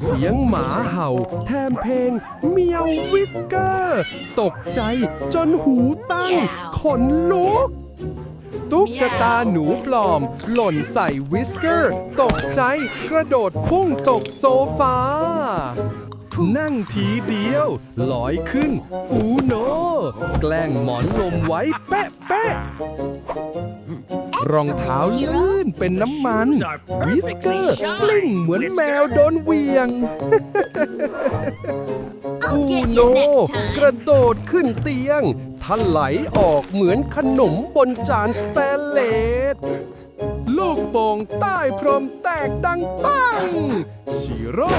เสียงหมาเห่า แทมเพลงเมียววิสเกอร์ ตกใจจนหูตั้ง ขนลุก ตุ๊กตาหนูปลอม หล่นใส่วิสเกอร์ ตกใจกระโดดพุ่งตกโซฟา นั่งทีเดียวลอยขึ้น อูโน แกล้งหมอนลมไว้แปะแปะ รองเท้าลื่นเป็นน้ำมัน วิสเกอร์กลิ้งเหมือนแมวโดนเหวียง อู I'll get โน you next time. กระโดดขึ้นเตียงทะไหลออกเหมือนขนมบนจานสแตนเลส ลูกโป่งใต้พรมแตกดังปัง ชิโร่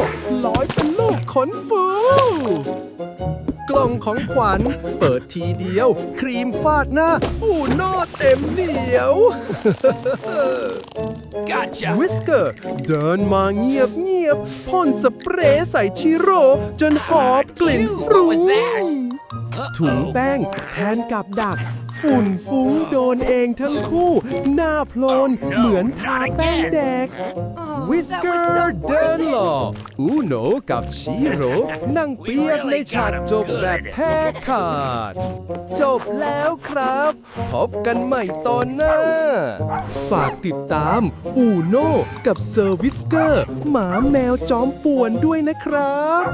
ลอยเป็นลูกขนฟู กล่องของขวัญ เปิดทีเดียว ครีมฟาดหน้า อูโน่เต็มเหนียว Gotcha. วิสเกอร์เดินมาเงียบเงียบๆพ่นสเปรย์ใส่ชิโร่จนหอบกลิ่นฟรุ้ What was ง that? ถุงแป้งแทนกับดัก ฝุ่นฟุ้งโดนเองทั้งคู่ หน้าโพลน Oh, no, เหมือนทา not แป้ง again. แดก วิสเกอ that was so ร์เดินหล่ออูโนกับชิโร่นั่งเปียกในฉากจบแบบแพ้ขาด จบแล้วครับ พบกันใหม่ตอนหน้า ฝากติดตามอูโนกับเซอร์วิสเกอร์ หมาแมวจอมป่วนด้วยนะครับ